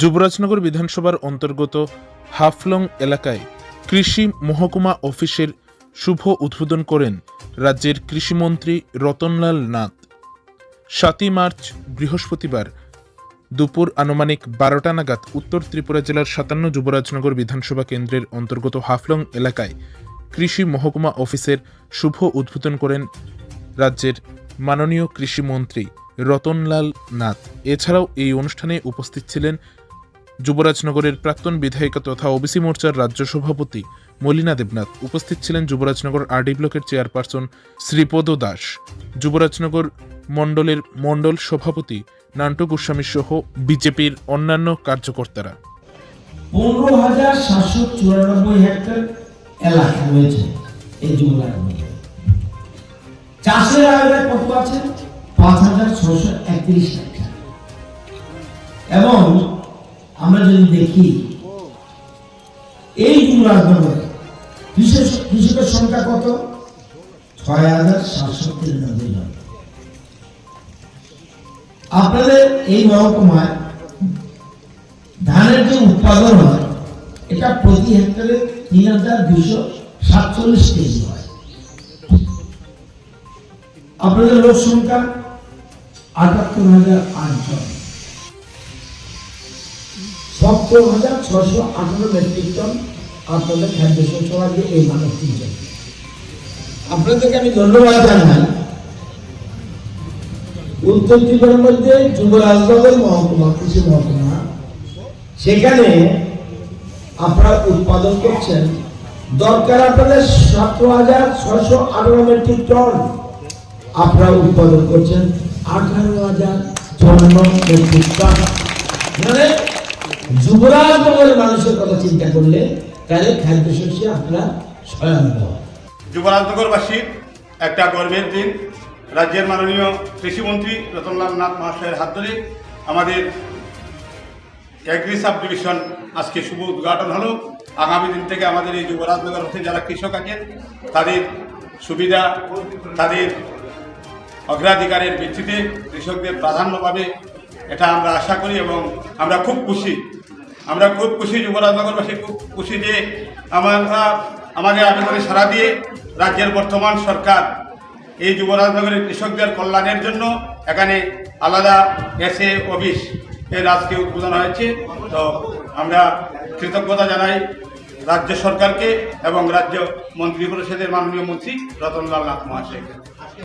যুবরাজনগর বিধানসভার অন্তর্গত হাফলং এলাকায় কৃষি মহকুমা অফিসের শুভ উদ্বোধন করেন রাজ্যের কৃষিমন্ত্রী রতনলাল নাথ। সাতই মার্চ, বৃহস্পতিবার, দুপুর আনুমানিক বারোটা নাগাদ উত্তর ত্রিপুরা জেলার সাতান্ন যুবরাজনগর বিধানসভা কেন্দ্রের অন্তর্গত হাফলং এলাকায় কৃষি মহকুমা অফিসের শুভ উদ্বোধন করেন রাজ্যের মাননীয় কৃষিমন্ত্রী রতনলাল নাথ। এছাড়াও এই অনুষ্ঠানে উপস্থিত ছিলেন যুবরাজনগরের প্রাক্তন বিধায়িকা তথা ওবিসি মোর্চার রাজ্য সভাপতি মলিনা দেবনাথ উপস্থিত ছিলেন যুবরাজনগর আরডি ব্লকের চেয়ারপারসন শ্রীপদ দাস। যুবরাজনগর মণ্ডলের মণ্ডল সভাপতি নান্টু গোস্বামী সহ বিজেপির অন্যান্য কার্যকর্তারা। পনেরো হাজার সাতশো চুরানব্বই হেক্টর এলাকা রয়েছে এই মধ্যে চাষের কত আছে? পাঁচ হাজার ছশো একত্রিশ হেক্টর। এবং আমরা যদি দেখি, এই জুমলার নগরে কৃষক কৃষকের সংখ্যা কত? ছয় হাজার সাতশো তিরানব্বই জন আপনাদের এই মহকুমায় ধানের যে উৎপাদন হয়, এটা প্রতি হেক্টরে তিন হাজার দুইশো সাতচল্লিশ কেজি হয়। আপনাদের লোক সংখ্যা আটাত্তর হাজার আটজন হাজার ছশো আঠারো মেট্রিক টন আপনাদের খাদ্য এই আপনাদেরকে আমি ধন্যবাদ জানাই। উত্তর মধ্যে মহকুমা, কৃষি মহকুমা, সেখানে আপনারা উৎপাদন করছেন। দরকার আপনাদের সতেরো হাজার ছয়শো আঠারো মেট্রিক টন আপনারা উৎপাদন করছেন। আঠারো হাজার চুয়ান্ন মেট্রিক টন। মানে যুবরাজনগরের মানুষের কথা চিন্তা করলে তাহলে খাদ্যশস্যে আপনারা স্বয়ং যুবরাজনগরবাসীর একটা গর্বের দিন। রাজ্যের মাননীয় কৃষিমন্ত্রী রতনলাল নাথ মহাশয়ের হাত ধরে আমাদের এগ্রি সাব ডিভিশন আজকে শুভ উদ্ঘাটন হলো। আগামী দিন থেকে আমাদের এই যুবরাজনগর হতে যারা কৃষক আছেন, তাদের সুবিধা, তাদের অগ্রাধিকারের ভিত্তিতে কৃষকদের প্রাধান্য পাবে, এটা আমরা আশা করি এবং আমরা খুব খুশি। আমরা খুব খুশি যুবরাজনগরবাসী, খুব খুশি যে আমরা আমাদের আবেদনে সাড়া দিয়ে রাজ্যের বর্তমান সরকার এই যুবরাজনগরের কৃষকদের কল্যাণের জন্য এখানে আলাদা এসে অফিস এর আজকে উদ্বোধন হয়েছে। তো আমরা কৃতজ্ঞতা জানাই রাজ্য সরকারকে এবং রাজ্য মন্ত্রী পরিষদের মাননীয় মন্ত্রী রতনলাল নাথ মহাশয়কে।